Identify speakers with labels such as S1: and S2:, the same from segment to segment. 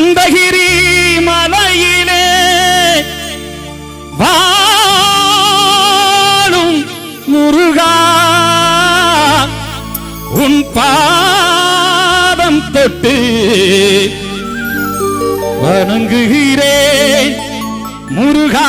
S1: கந்தகிரி மலையிலே வாழும் முருகா உன் பாதம் தொட்டு வணங்குகிறேன் முருகா.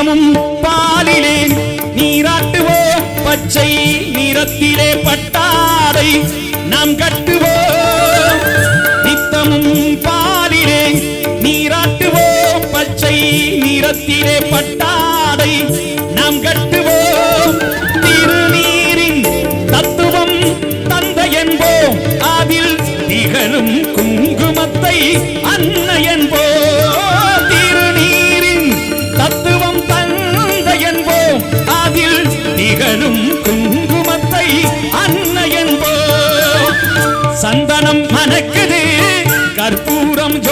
S1: நித்தமும் பாலிலே நீராட்டுவோ பச்சை நிறத்திலே பட்டாடை நாம் கட்டுவோ. நித்தமும் பாலிலே நீராட்டுவோ பச்சை நிறத்திலே பட்டாடை நாம் கட்டுவோ. திருநீரின் தத்துவம் தந்தை என்போம். அதில் திகழும் குங்குமத்தை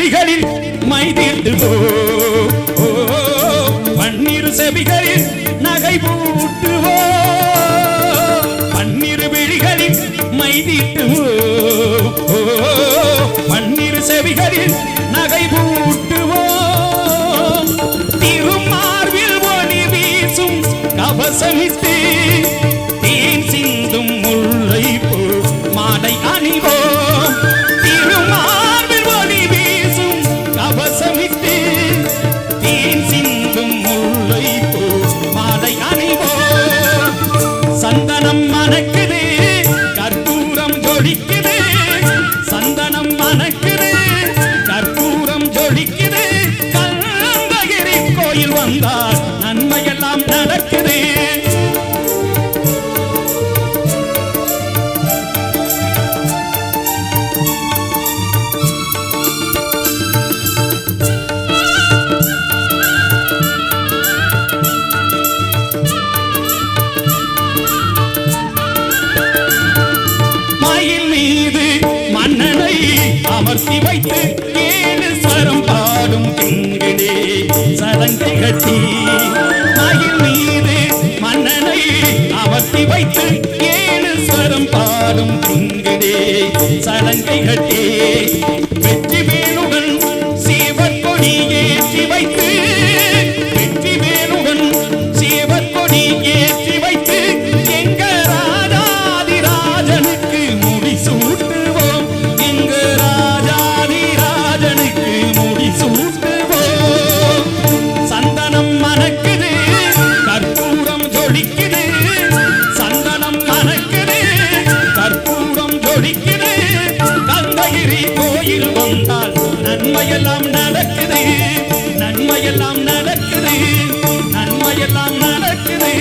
S1: விழிகளில் மைதீட்டு ஓ பன்னிரு செவிகளில் நகை பூட்டுவோ. பன்னிரு விழிகளில் மைதீட்டு ஓ பன்னிரு செவிகளில் நகை பூட்டுவோ. திருமார்பில் ஒளி வீசும் கவசமிட்டு சந்தனம் அமர்த்தி வைத்து ஏழு ஸ்வரம் பாடும் பெண்களே சலங்கை கட்டி மயில் மீது மன்னனை அமர்த்தி வைத்து ஏழு ஸ்வரம் பாடும் திங்களே சலங்கை கோயில் வந்தால் நன்மையெல்லாம் நடக்குது. நன்மையெல்லாம் நடக்குது. நன்மையெல்லாம் நடக்குது.